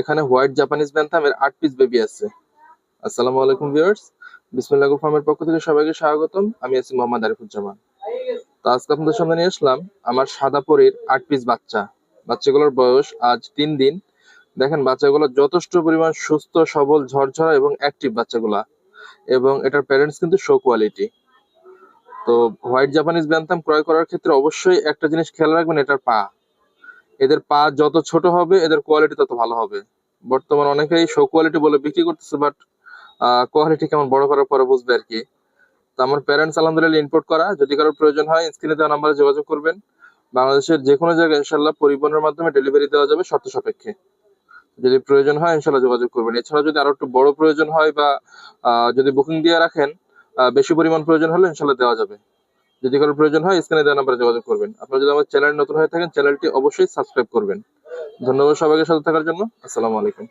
এখানে white Japanese ব্যান্থামের আট piece baby আছে। আসসালামু আলাইকুম ভিউয়ার্স, বিসমিল্লাহ ফার্মের পক্ষ থেকে সবাইকে স্বাগতম। আমি আছি মোহাম্মদ আরিফুজ্জামান। তো আজকে আপনাদের সামনে নিয়ে আসলাম আমার সাদা পরীর আট পিস বাচ্চা। বাচ্চাগুলোর বয়স আজ তিন দিন। দেখেন, বাচ্চাগুলো যথেষ্ট পরিমাণ সুস্থ, সবল, ঝরঝরা এবং অ্যাক্টিভ বাচ্চাগুলা। এবং এটার প্যারেন্টস কিন্তু শো কোয়ালিটি তো হোয়াইট জাপানিজ ব্যান্থাম ক্রয় করার ক্ষেত্রে অবশ্যই একটা জিনিস খেয়াল রাখবেন, এটার পা। এদের পা যত ছোট হবে, এদের কোয়ালিটি তত ভালো হবে। বর্তমান অনেকেই শো কোয়ালিটি বলে বিক্রি করতেছে বাট কোয়ালিটি কেমন বড় করার পরে বুঝবে আর কি। তো আমার প্যারেন্টস আলহামদুলিল্লাহ ইম্পোর্ট করা। যদি কারোর প্রয়োজন হয় স্ক্রিনে দেওয়া নাম্বারে যোগাযোগ করবেন। বাংলাদেশের যে কোনো জায়গায় ইনশাল্লাহ পরিবহনের মাধ্যমে ডেলিভারি দেওয়া যাবে শর্ত সাপেক্ষে। যদি প্রয়োজন হয় ইনশাল্লাহ যোগাযোগ করবেন। এছাড়া যদি আরও একটু বড় প্রয়োজন হয় বা যদি বুকিং দিয়ে রাখেন বেশি পরিমাণ প্রয়োজন হলে ইনশাল্লাহ দেওয়া যাবে। যদি কোনো প্রয়োজন হয়, স্ক্রিনে দেওয়া নাম্বারে যোগাযোগ করবেন। আপনারা যদি আমার চ্যানেল নতুন হয়ে থাকেন, চ্যানেলটি অবশ্যই সাবস্ক্রাইব করবেন। ধন্যবাদ সবাইকে সাথে থাকার জন্য। আসসালামু আলাইকুম।